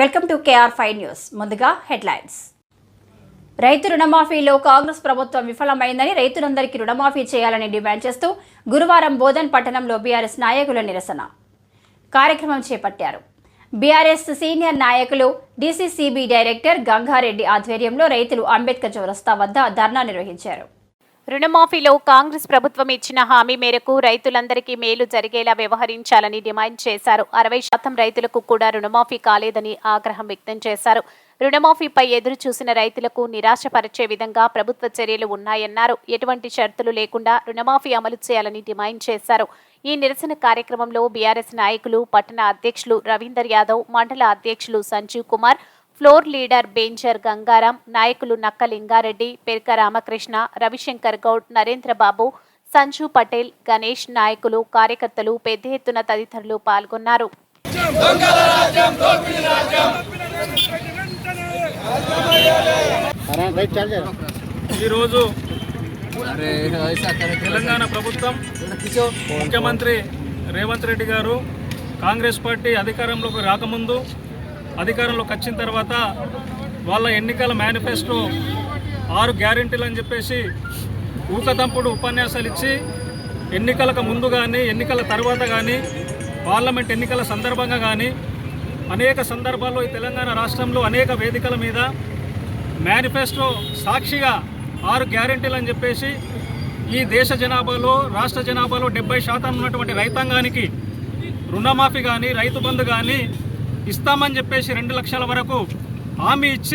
Welcome to K R five news. ముందుగా headlines. రైతు రుణమాఫీలో కాంగ్రెస్ ప్రభుత్వం విఫలమైందని రైతులందరికీ రుణమాఫీ చేయాలని డిమాండ్ చేస్తూ గురువారం బోధన్ పట్టణంలో బీఆర్ఎస్ నాయకుల నిరసన. కార్యక్రమం చేపట్టారు. బీఆర్ఎస్ సీనియర్ నాయకులు డీసీసీబీ డైరెక్టర్ గంగారెడ్డి ఆధ్వర్యంలో రైతులు అంబేద్కర్ చౌరస్తా వద్ద ధర్నా నిర్వహించారు. రుణమాఫీలో కాంగ్రెస్ ప్రభుత్వం ఇచ్చిన హామీ మేరకు రైతులందరికీ మేలు జరిగేలా వ్యవహరించాలని డిమాండ్ చేశారు. అరవై శాతం రైతులకు కూడా రుణమాఫీ కాలేదని ఆగ్రహం వ్యక్తం చేశారు. రుణమాఫీపై ఎదురు చూసిన రైతులకు నిరాశపరిచే విధంగా ప్రభుత్వ చర్యలు ఉన్నాయన్నారు. ఎటువంటి షరతులు లేకుండా రుణమాఫీ అమలు చేయాలని డిమాండ్ చేశారు. ఈ నిరసన కార్యక్రమంలో బీఆర్ఎస్ నాయకులు పట్టణ అధ్యక్షులు రవీందర్ యాదవ్ మండల అధ్యక్షులు సంజీవ్ కుమార్ ఫ్లోర్ లీడర్ బేంచర్ గంగారాం నాయకులు నక్క లింగారెడ్డి పెరక రామకృష్ణ రవిశంకర్ గౌడ్ నరేంద్రబాబు సంజు పటేల్ గణేష్ నాయకులు కార్యకర్తలు పెద్ద ఎత్తున తదితరులు పాల్గొన్నారు. ఈరోజు తెలంగాణ ప్రభుత్వం ముఖ్యమంత్రి రేవంత్ రెడ్డి గారు కాంగ్రెస్ పార్టీ అధికారంలోకి రాకముందు అధికారంలోకి వచ్చిన తర్వాత వాళ్ళ ఎన్నికల మేనిఫెస్టో ఆరు గ్యారెంటీలు అని చెప్పేసి ఊకదంపుడు ఉపన్యాసాలు ఇచ్చి ఎన్నికలకు ముందు కానీ ఎన్నికల తర్వాత కానీ పార్లమెంట్ ఎన్నికల సందర్భంగా కానీ అనేక సందర్భాల్లో ఈ తెలంగాణ రాష్ట్రంలో అనేక వేదికల మీద మేనిఫెస్టో సాక్షిగా ఆరు గ్యారెంటీలు అని చెప్పేసి ఈ దేశ జనాభాలో రాష్ట్ర జనాభాలో డెబ్బై శాతం ఉన్నటువంటి రైతాంగానికి రుణమాఫీ కానీ రైతు బంధు కానీ ఇస్తామని చెప్పేసి రెండు లక్షల వరకు హామీ ఇచ్చి